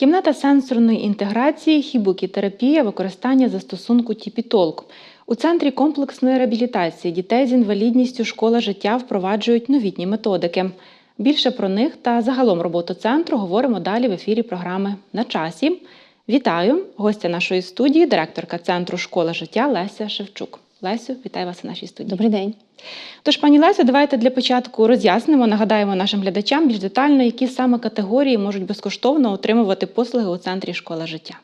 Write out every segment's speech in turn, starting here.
Кімната сенсорної інтеграції, хібукітерапія, використання застосунку Тіпітолк. У центрі комплексної реабілітації дітей з інвалідністю школа життя впроваджують новітні методики. Більше про них та загалом роботу центру говоримо далі в ефірі програми на часі. Вітаю гостя нашої студії, директорка центру Школа життя Леся Шевчук. Лесю, вітаю вас у нашій студії. Добрий день. Тож, пані Лесю, давайте для початку роз'яснимо, нагадаємо нашим глядачам більш детально, які саме категорії можуть безкоштовно отримувати послуги у центрі школа життя.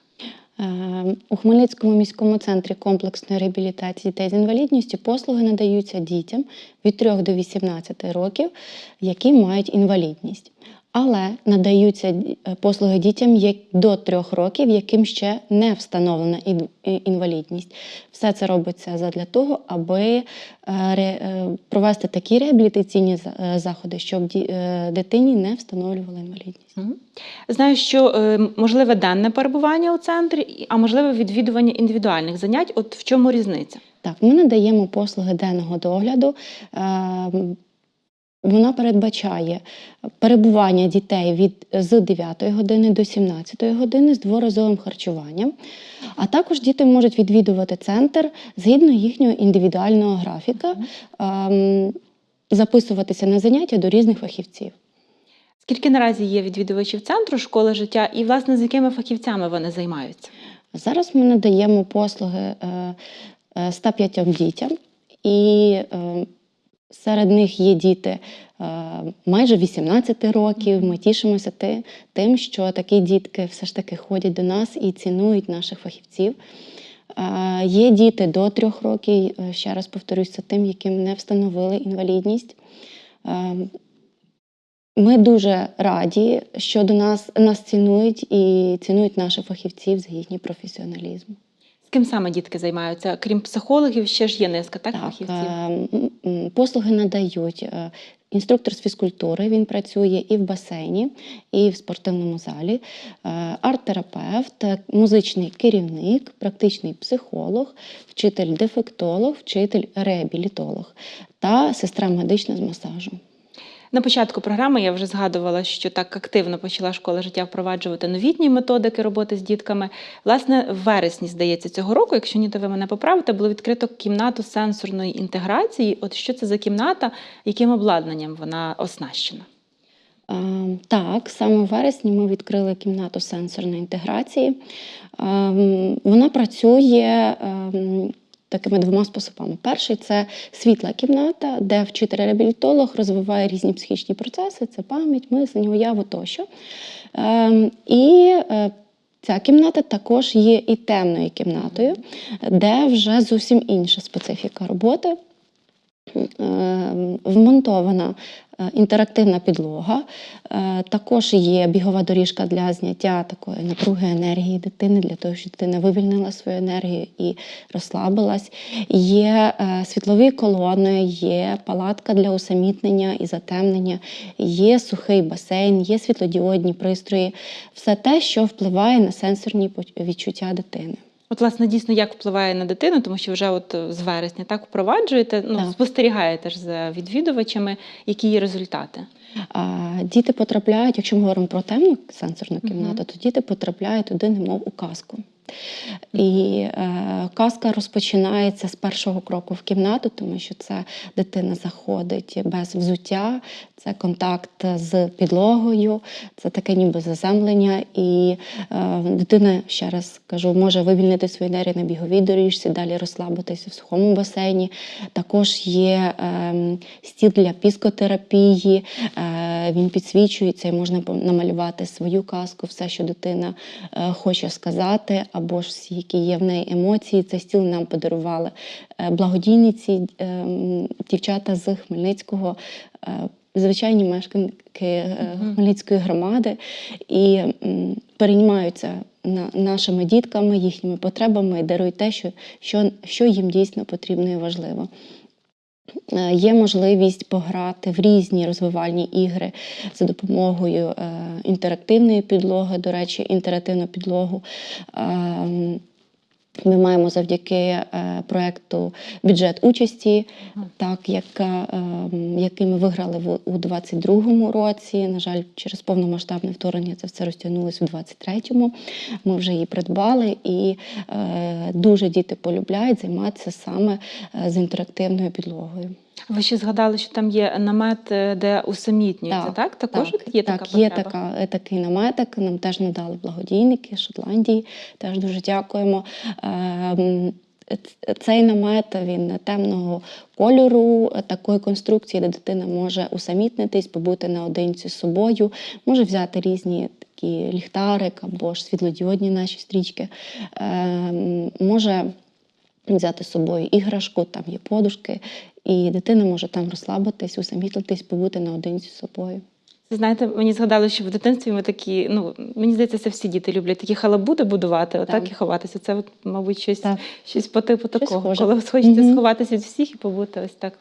Е, У Хмельницькому міському центрі комплексної реабілітації дітей з інвалідністю послуги надаються дітям від 3 до 18 років, які мають інвалідність. Але надаються е, послуги дітям до 3 років, яким ще не встановлена інвалідність. Все це робиться задля того, аби е, е, провести такі реабілітаційні заходи, щоб дитині не встановлювали інвалідність. Знаю, що можливе денне перебування у центрі, а можливе відвідування індивідуальних занять. От в чому різниця? Так, ми надаємо послуги денного догляду. Ем, Вона передбачає перебування дітей від з 9 години до 17 години з дворазовим харчуванням. А також діти можуть відвідувати центр згідно їхнього індивідуального графіка, ем, записуватися на заняття до різних фахівців. Скільки наразі є відвідувачів центру школи життя, і власне з якими фахівцями вони займаються? Зараз ми надаємо послуги е, е, 105 дітям, і е, серед них є діти е, майже 18 років. Ми тішимося тим, що такі дітки все ж таки ходять до нас і цінують наших фахівців. Е, Є діти до трьох років, е, ще раз повторюся, тим, яким не встановили інвалідність. Ми дуже раді, що до нас, нас цінують і цінують наших фахівців за їхній професіоналізм. Ким саме дітки займаються? Крім психологів, ще ж є низка так, фахівців. е, послуги надають е, інструктор з фізкультури. Він працює і в басейні, і в спортивному залі, е, арт-терапевт, музичний керівник, практичний психолог, вчитель-дефектолог, вчитель реабілітолог та сестра медична з масажу. На початку програми я вже згадувала, що так активно почала школа життя впроваджувати новітні методики роботи з дітками. Власне, в вересні, здається, цього року, якщо ні, то ви мене поправите, було відкрито кімнату сенсорної інтеграції. От що це за кімната, яким обладнанням вона оснащена? Так, саме в вересні ми відкрили кімнату сенсорної інтеграції. Вона працює ем, такими двома способами. Перший це світла кімната, де вчитель-реабілітолог розвиває різні психічні процеси: це пам'ять, мислення, уяву тощо. Ем, І е, Ця кімната також є і темною кімнатою, де вже зовсім інша специфіка роботи. Е, Вмонтована інтерактивна підлога. Е, Також є бігова доріжка для зняття такої напруги енергії дитини, для того, щоб дитина вивільнила свою енергію і розслабилась. Є е, світлові колони, є палатка для усамітнення і затемнення, є сухий басейн, є світлодіодні пристрої. Все те, що впливає на сенсорні відчуття дитини. От, власне, дійсно, як впливає на дитину, тому що вже от е, з вересня так впроваджуєте, ну, Так. спостерігаєте ж за відвідувачами, які є результати. А, діти потрапляють, якщо ми говоримо про темну сенсорну кімнату, то діти потрапляють туди, немов у казку. І е, казка розпочинається з першого кроку в кімнату, тому що це дитина заходить без взуття, це контакт з підлогою, це таке ніби заземлення. І е, дитина, ще раз кажу, може вивільнити свою енергію на біговій доріжці, далі розслабитися в сухому басейні. Також є е, стіл для піскотерапії, е, він підсвічується і можна намалювати свою казку, все, що дитина е, хоче сказати, або ж всі, які є в неї емоції. Цей стіл нам подарували е, благодійниці, е, дівчата з Хмельницького. е, Звичайні мешканки е, Хмельницької громади і переймаються нашими дітками, їхніми потребами і дарують те, що, що, що їм дійсно потрібно і важливо. Е, Є можливість пограти в різні розвивальні ігри за допомогою е, інтерактивної підлоги. До речі, інтерактивну підлогу ем, Ми маємо завдяки е, проекту бюджет участі, так як, е, який ми виграли в у 22-му році. На жаль, через повномасштабне вторгнення це все розтягнулося в 23-му. Ми вже її придбали, і е, дуже діти полюбляють займатися саме з інтерактивною підлогою. Ви ще згадали, що там є намет, е, де усамітнюється, так? Так, Також так, є така так, є потреба? така, е, такий наметок. Нам теж надали благодійники Шотландії. Теж дуже дякуємо. Ем, Цей намет він темного кольору, е, такої конструкції, де дитина може усамітнитись, побути наодинці з собою, може взяти різні такі ліхтарик або ж світлодіодні наші стрічки. Ем, Може взяти з собою іграшку, там є подушки, і дитина може там розслабитись, усамітнитись, побути наодинці з собою. Знаєте, мені згадали, що в дитинстві ми такі, ну мені здається, це всі діти люблять такі халабуди будувати, отак Так. і ховатися. Це, от, мабуть, щось, Так. щось по типу такого. схоже. Коли хочеться Мгм. сховатися від всіх і побути ось так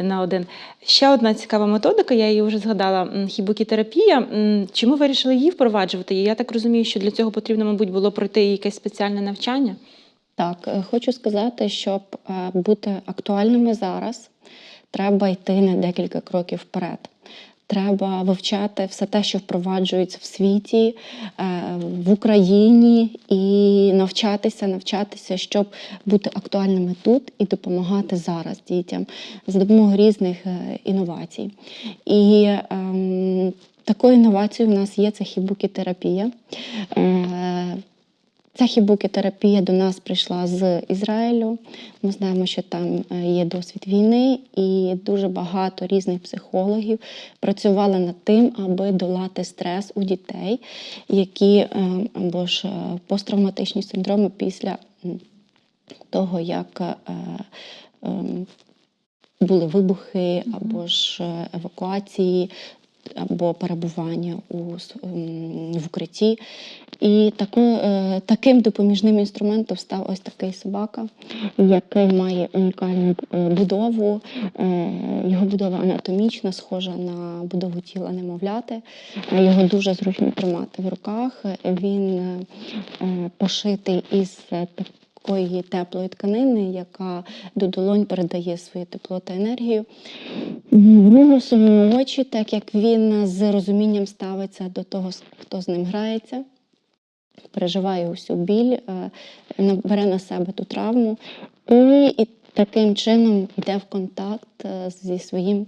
один на один. Ще одна цікава методика, я її вже згадала: хібукітерапія. Чому вирішили її впроваджувати? І Я так розумію, що для цього потрібно, мабуть, було пройти якесь спеціальне навчання. Так, е, хочу сказати, щоб е, бути актуальними зараз, треба йти на декілька кроків вперед. Треба вивчати все те, що впроваджується в світі, е, в Україні, і навчатися, навчатися, щоб бути актуальними тут і допомагати зараз дітям за допомогою різних інновацій. І ем, такою інновацією в нас є це хібукітерапія. Ця хібукітерапія до нас прийшла з Ізраїлю. Ми знаємо, що там е, є досвід війни, і дуже багато різних психологів працювали над тим, аби долати стрес у дітей, які е, або ж е, посттравматичні синдроми після того, як ем, були вибухи, або ж евакуації, або перебування у, в укритті. І тако, е, таким допоміжним інструментом став ось такий собака, який має унікальну е, будову. Е, Його будова анатомічна, схожа на будову тіла немовляти. Його дуже зручно тримати в руках. Він пошитий із такої теплої тканини, яка до долонь передає свою тепло та енергію. Виголосу очі, так як він з розумінням ставиться до того, хто з ним грається, переживає усю біль, е, бере на себе ту травму і, таким чином йде в контакт е, зі своїм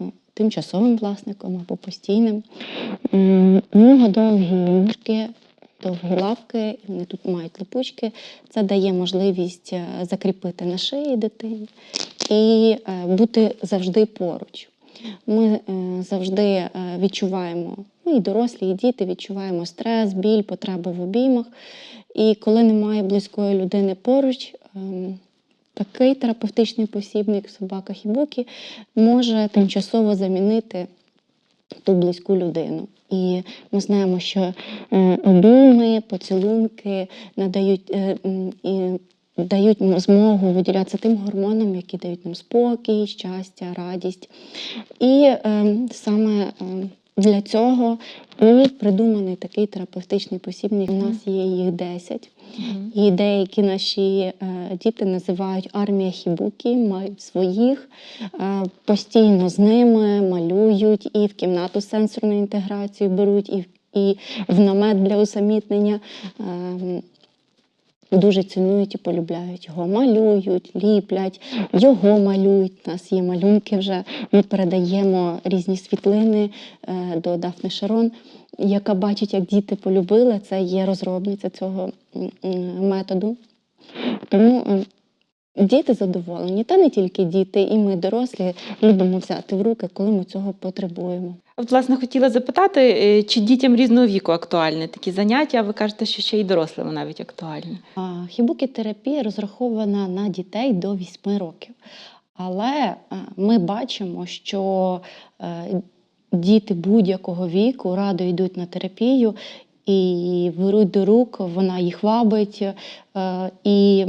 е, тимчасовим власником або постійним. Довгі ніжки, довгі лапки, і вони тут мають липучки. Це дає можливість е, закріпити на шиї дитині і е, бути завжди поруч. Ми е, завжди відчуваємо, ну і дорослі, і діти відчуваємо стрес, біль, потреби в обіймах. І коли немає близької людини поруч, ем, такий терапевтичний посібник собака Хібукі може тимчасово замінити ту близьку людину. І ми знаємо, що обійми, поцілунки надають е, і дають змогу виділятися тим гормонам, які дають нам спокій, щастя, радість. І е, саме е, для цього і придуманий такий терапевтичний посібник. У нас є їх 10. І деякі наші е, діти називають армія хібукі, мають своїх, е, постійно з ними малюють і в кімнату сенсорної інтеграції беруть, і, і в намет для усамітнення. Е, Дуже цінують і полюбляють його, малюють, ліплять, його малюють. У нас є малюнки вже. Ми передаємо різні світлини е, до Дафни Шарон, яка бачить, як діти полюбили. Це є розробниця цього методу. Тому е, діти задоволені, та не тільки діти, і ми, дорослі, любимо взяти в руки, коли ми цього потребуємо. От, власне, хотіла запитати, е, чи дітям різного віку актуальні такі заняття, а ви кажете, що ще й дорослим навіть актуальні. Хібукі-терапія розрахована на дітей до 8 років. Але е, ми бачимо, що діти будь-якого віку радо йдуть на терапію і беруть до рук, вона їх вабить. е, І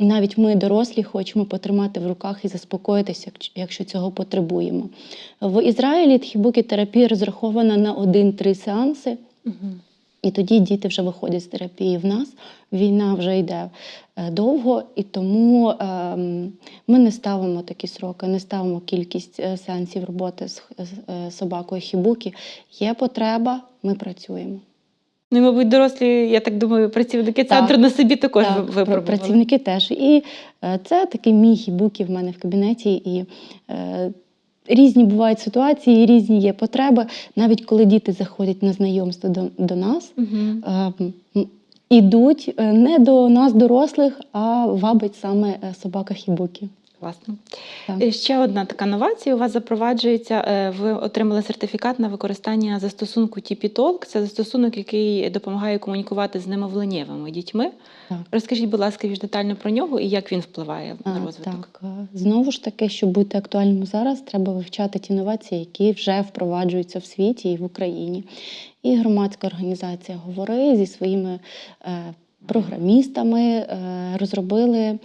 навіть ми, дорослі, хочемо потримати в руках і заспокоїтися, якщо цього потребуємо. В Ізраїлі тхібукі терапія розрахована на 1-3 сеанси. І тоді діти вже виходять з терапії в нас. Війна вже йде е, довго, і тому ем, ми не ставимо такі сроки, не ставимо кількість е, сеансів роботи з, е, собакою хібукі. Є потреба, ми працюємо. Ну, і, мабуть, дорослі, я так думаю, працівники Так. центру на собі також Так, випробували. працівники теж. І це такий мій хібукі в мене в кабінеті. І різні бувають ситуації, різні є потреби. Навіть коли діти заходять на знайомство до, до нас, Мгм. е, ідуть не до нас, дорослих, а вабить саме е, собака хібукі. Класно. Так. Е, Ще одна така новація у вас запроваджується. Е, Ви отримали сертифікат на використання застосунку TP-Talk. Це застосунок, який допомагає комунікувати з немовленєвими дітьми. Так. Розкажіть, будь ласка, більш детально про нього і як він впливає на розвиток. Так, знову ж таки, щоб бути актуальним зараз, треба вивчати ті інновації, які вже впроваджуються в світі і в Україні. І громадська організація Говори зі своїми е, програмістами е, розробили е,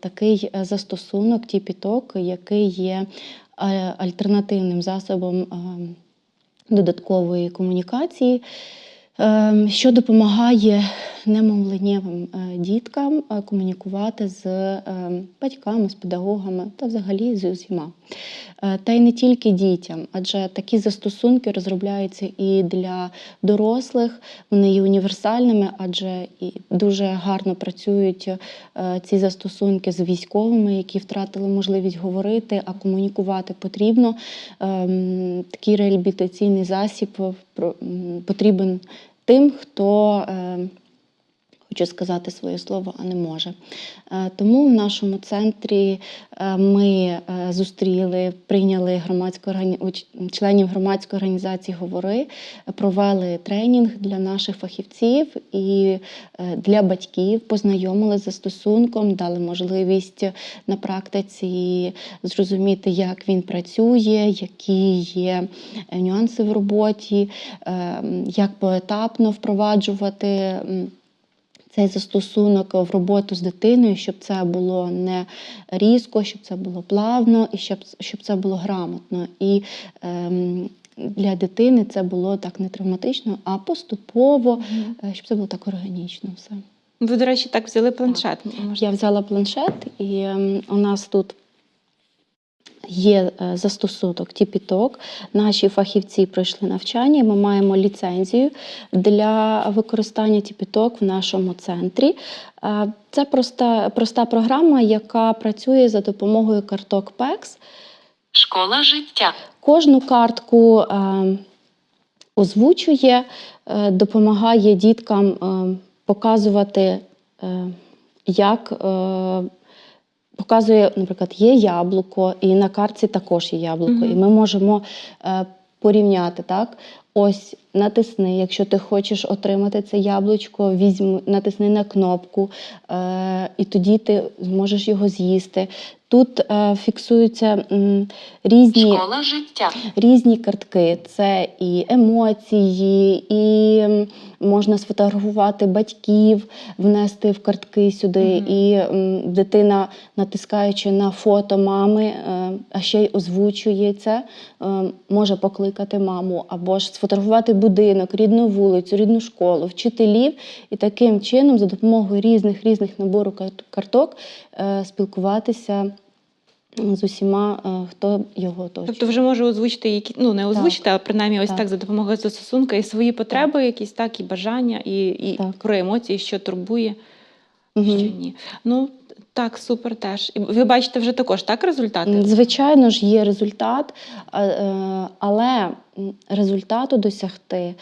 такий застосунок: застосунок піток, який є е, альтернативним засобом е, додаткової комунікації. Що допомагає немовленєвим е, діткам е, комунікувати з ем, батьками, з педагогами та взагалі з усіма. Е, Та й не тільки дітям, адже такі застосунки розробляються і для дорослих, вони є універсальними, адже і дуже гарно працюють е, ці застосунки з військовими, які втратили можливість говорити, а комунікувати потрібно. Ем, Такий реабілітаційний засіб е, потрібен тим, хто е, хочу сказати своє слово, а не може. Е, Тому в нашому центрі е, ми е, зустріли, прийняли громадську членів громадської організації Говори, провели тренінг для наших фахівців і для батьків, познайомили з застосунком, дали можливість на практиці зрозуміти, як він працює, які є нюанси в роботі, е, як поетапно впроваджувати. Цей застосунок в роботу з дитиною, щоб це було не різко, щоб це було плавно і щоб, щоб це було грамотно. І ем, для дитини це було так не травматично, а поступово, е, щоб це було так органічно все. Ви, до речі, так взяли планшет. Так. Я взяла планшет, і ем, у нас тут є е, застосунок TPTalk. Наші фахівці пройшли навчання. і Ми маємо ліцензію для використання TPTalk в нашому центрі. Е, Це проста, проста програма, яка працює за допомогою карток PEX. Школа життя. Кожну картку е, озвучує, допомагає діткам показувати, як показує, наприклад, є яблуко, і на картці також є яблуко. Мгм. І ми можемо е, порівняти так. Ось натисни, якщо ти хочеш отримати це яблучко, візьми, натисни на кнопку, е, і тоді ти зможеш його з'їсти. Тут е, фіксуються м, різні Школа життя. різні картки. Це і емоції, і можна сфотографувати батьків, внести в картки сюди. Мгм. І м, дитина, натискаючи на фото мами, е, а ще й озвучує це, е, може покликати маму, або ж сфотографувати будинок, рідну вулицю, рідну школу, вчителів. І таким чином, за допомогою різних різних набору кар- карток, е, спілкуватися. З усіма, е, хто його оточує. Тобто вже може озвучити які ну не озвучити, а принаймні ось так. Так. за допомогою застосунка і свої потреби, якісь так, і бажання, і, і Так. про емоції, що турбує, Мгм. що ні. Ну так, супер теж. І ви бачите вже також так результати? Звичайно ж, є результат, е, але результату досягти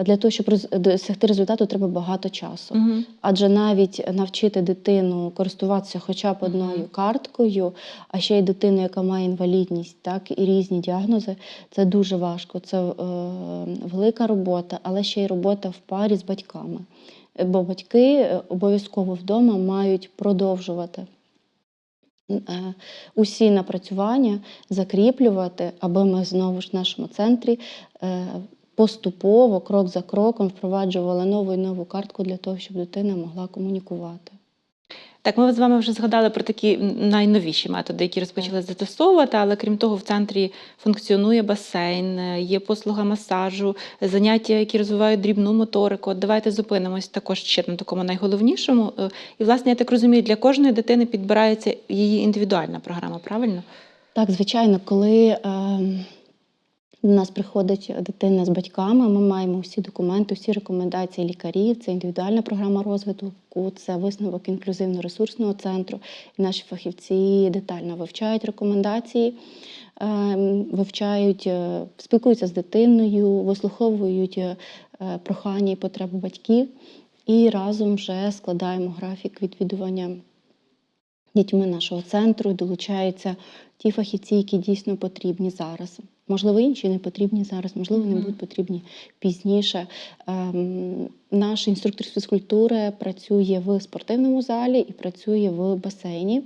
для того, щоб досягти результату, треба багато часу. Угу. Адже навіть навчити дитину користуватися хоча б одною Мгм. карткою, а ще й дитину, яка має інвалідність, так і різні діагнози, це дуже важко. Це е, велика робота, але ще й робота в парі з батьками. Бо батьки е, обов'язково вдома мають продовжувати е, усі напрацювання закріплювати, аби ми знову ж в нашому центрі е, поступово, крок за кроком, впроваджували нову і нову картку для того, щоб дитина могла комунікувати. Так, ми з вами вже згадали про такі найновіші методи, які розпочали застосовувати, але крім того, в центрі функціонує басейн, е, є послуга масажу, заняття, які розвивають дрібну моторику. От давайте зупинимось також ще на такому найголовнішому. Е, І, власне, я так розумію, для кожної дитини підбирається її індивідуальна програма, правильно? Так, звичайно, коли е, до нас приходить дитина з батьками, ми маємо всі документи, всі рекомендації лікарів. Це індивідуальна програма розвитку, це висновок інклюзивно-ресурсного центру. І наші фахівці детально вивчають рекомендації, е, вивчають, е, спілкуються з дитиною, вислуховують е, прохання і потреби батьків. І разом вже складаємо графік відвідування дітьми нашого центру долучаються ті фахівці, які дійсно потрібні зараз. Можливо, інші не потрібні зараз, можливо, вони будуть потрібні пізніше. Ем, наш інструктор з фізкультури працює в спортивному залі і працює в басейні.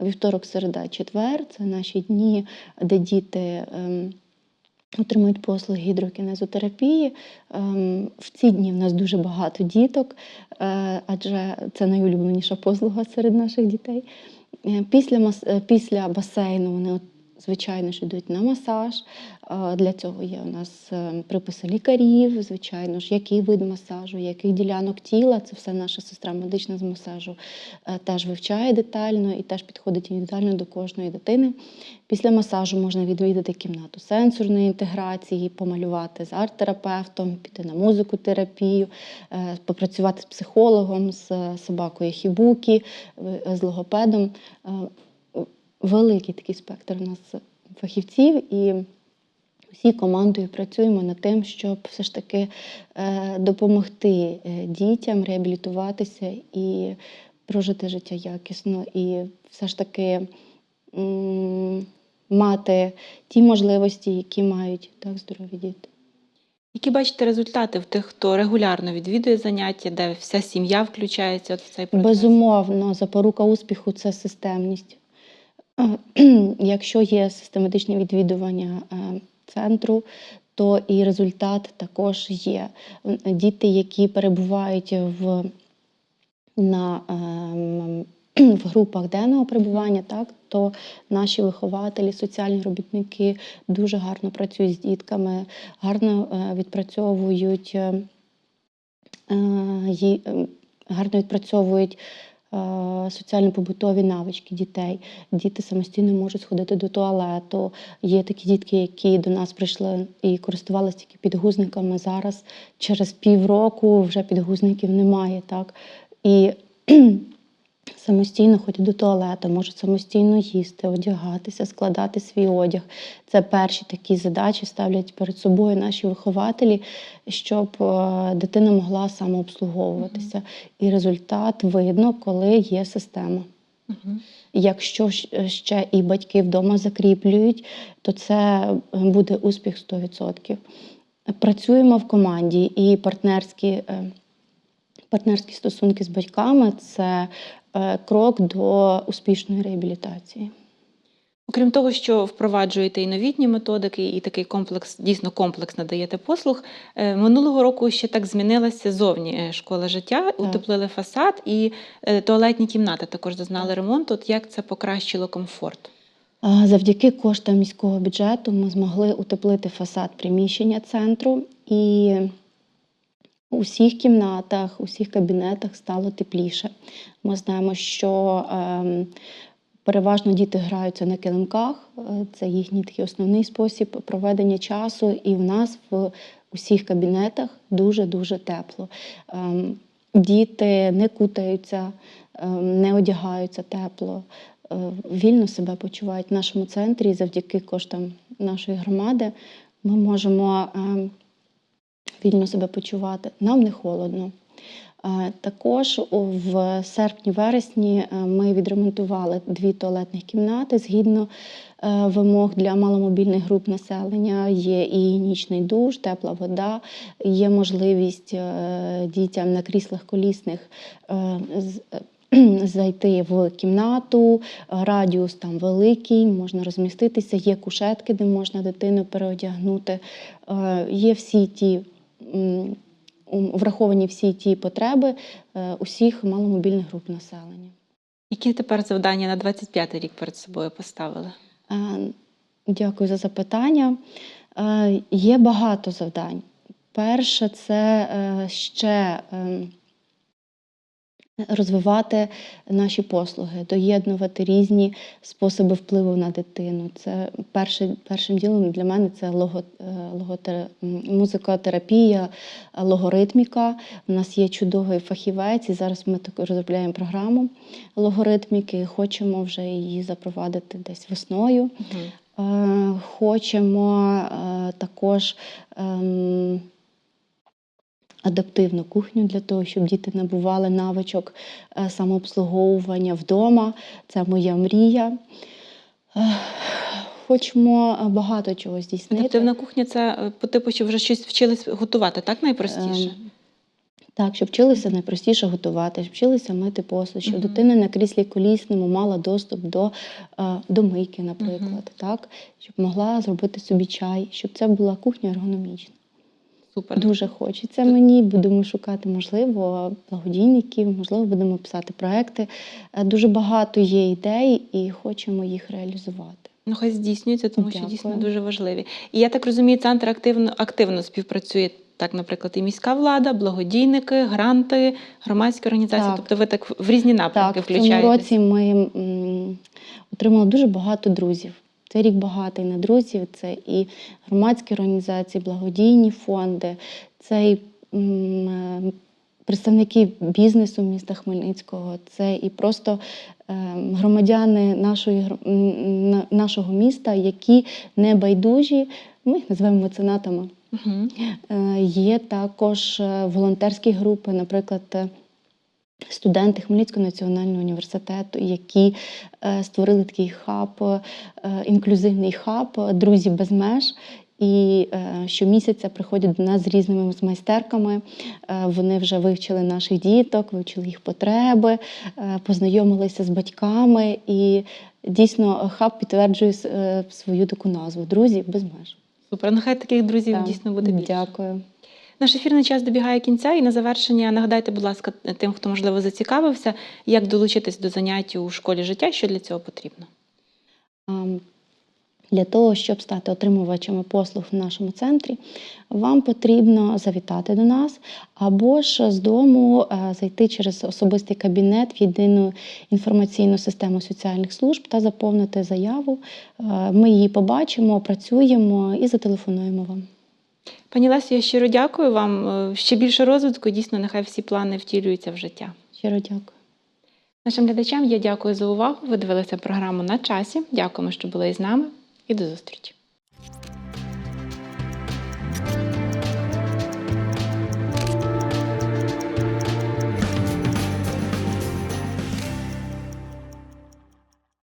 Вівторок, середа, четвер це наші дні, де діти. ем, Отримують послуги гідрокінезотерапії. Ем, В ці дні в нас дуже багато діток, е, адже це найулюбленіша послуга серед наших дітей. Е, Після, е, після басейну вони, звичайно, ж йдуть на масаж. Для цього є у нас е, приписи лікарів, звичайно ж, який вид масажу, яких ділянок тіла. Це все наша сестра медична з масажу е, теж вивчає детально і теж підходить індивідуально до кожної дитини. Після масажу можна відвідати кімнату сенсорної інтеграції, помалювати з арт-терапевтом, піти на музикотерапію, е, попрацювати з психологом, з собакою хібукі, е, з логопедом. Великий такий спектр у нас фахівців, і всі командою працюємо над тим, щоб все ж таки е, допомогти е, дітям реабілітуватися і прожити життя якісно, і все ж таки мати ті можливості, які мають так здорові діти. Які бачите результати в тих, хто регулярно відвідує заняття, де вся сім'я включається от в цей процес? Безумовно, запорука успіху це системність. Якщо є систематичне відвідування е, центру, то і результат також є. Діти, які перебувають в, на, ем, в групах денного перебування, так, то наші вихователі, соціальні робітники дуже гарно працюють з дітками, гарно е, відпрацьовують. е, е, ї- е, гарно відпрацьовують соціально-побутові навички дітей. Діти самостійно можуть сходити до туалету. Є такі дітки, які до нас прийшли і користувалися тільки підгузниками. Зараз через півроку вже підгузників немає. Так? І самостійно ходять до туалету, можуть самостійно їсти, одягатися, складати свій одяг. Це перші такі задачі ставлять перед собою наші вихователі, щоб е, дитина могла самообслуговуватися. І результат видно, коли є система. Мгм. Якщо ще і батьки вдома закріплюють, то це буде успіх 100%. Працюємо в команді і партнерські, е, партнерські стосунки з батьками це е, крок до успішної реабілітації. Окрім того, що впроваджуєте і новітні методики, і такий комплекс, дійсно комплекс надаєте послуг. е, Минулого року ще так змінилася зовні е, школа життя, утеплили фасад і туалетні кімнати також зазнали ремонту. От як це покращило комфорт? Завдяки коштам міського бюджету ми змогли утеплити фасад приміщення центру і у всіх кімнатах, у всіх кабінетах стало тепліше. Ми знаємо, що ем, переважно діти граються на килимках, е, це їхній такий основний спосіб проведення часу, і в нас в усіх кабінетах дуже-дуже тепло. Ем, Діти не кутаються, ем, не одягаються тепло, е, вільно себе почувають в нашому центрі. Завдяки коштам нашої громади ми можемо ем, вільно себе почувати. Нам не холодно. Е, Також в серпні-вересні е, ми відремонтували дві туалетних кімнати згідно е, вимог для маломобільних груп населення. Є і нічний душ, тепла вода, є можливість дітям на кріслах колісних зайти в кімнату, радіус там великий, можна розміститися, є кушетки, де можна дитину переодягнути. Є всі ті враховані всі ті потреби е, усіх маломобільних груп населення. Які тепер завдання на 25-й рік перед собою поставили? Е, Дякую за запитання. Е, Є багато завдань. Перше, це ще ем, розвивати наші послуги, доєднувати різні способи впливу на дитину. Це перше, першим ділом для мене це лого, е, логотер- музикотерапія, логоритміка. У нас є чудовий фахівець, і зараз ми таку розробляємо програму логоритміки. Хочемо вже її запровадити десь весною. Е, Хочемо е, також ем, адаптивну кухню для того, щоб діти набували навичок е, самообслуговування вдома. Це моя мрія. Е, Хочемо багато чого здійснити. Адаптивна кухня це е, по типу, що вже щось вчились готувати, так найпростіше? Ем, Так, щоб вчилися найпростіше готувати, щоб вчилися мити посуд, щоб Мгм. дитина на кріслі колісному мала доступ до, до мийки, наприклад, Мгм. так? щоб могла зробити собі чай, щоб це була кухня ергономічна. Супер. Дуже хочеться мені. Будемо шукати, можливо, благодійників, можливо, будемо писати проекти. Е, Дуже багато є ідей і хочемо їх реалізувати. Ну, хай здійснюється, тому що дійсно дуже важливі. І я так розумію, центр активно, активно співпрацює. Так, наприклад, і міська влада, благодійники, гранти, громадські організації. Так. Тобто ви так в різні напрямки Так, в цьому році ми м, отримали дуже багато друзів. Цей рік багатий на друзів. Це і громадські організації, благодійні фонди, це і м, е, представники бізнесу міста Хмельницького, це і просто е, громадяни нашої, нашого міста, які не байдужі. Ми їх називаємо меценатами. Угу. Е, Є також волонтерські групи, наприклад, студенти Хмельницького національного університету, які е, створили такий хаб, е, інклюзивний хаб Друзі без меж. І е, щомісяця приходять до нас з різними майстерками. Е, вони вже вивчили наших діток, вивчили їх потреби, е, познайомилися з батьками. І дійсно хаб підтверджує свою таку назву Друзі без меж. Супер. Нехай таких друзів Так. дійсно буде більше. Дякую. Наш ефірний час добігає кінця, і на завершення нагадайте, будь ласка, тим, хто можливо зацікавився, як долучитись до занять у школі життя, що для цього потрібно. Для того, щоб стати отримувачами послуг в нашому центрі, вам потрібно завітати до нас або ж з дому е, зайти через особистий кабінет в єдину інформаційну систему соціальних служб та заповнити заяву. Е, Ми її побачимо, опрацюємо і зателефонуємо вам. Пані Лесі, я щиро дякую вам. Е, Ще більше розвитку. Дійсно, нехай всі плани втілюються в життя. Щиро дякую. Нашим глядачам я дякую за увагу. Ви дивилися програму на часі. Дякуємо, що були із нами, і до зустрічі.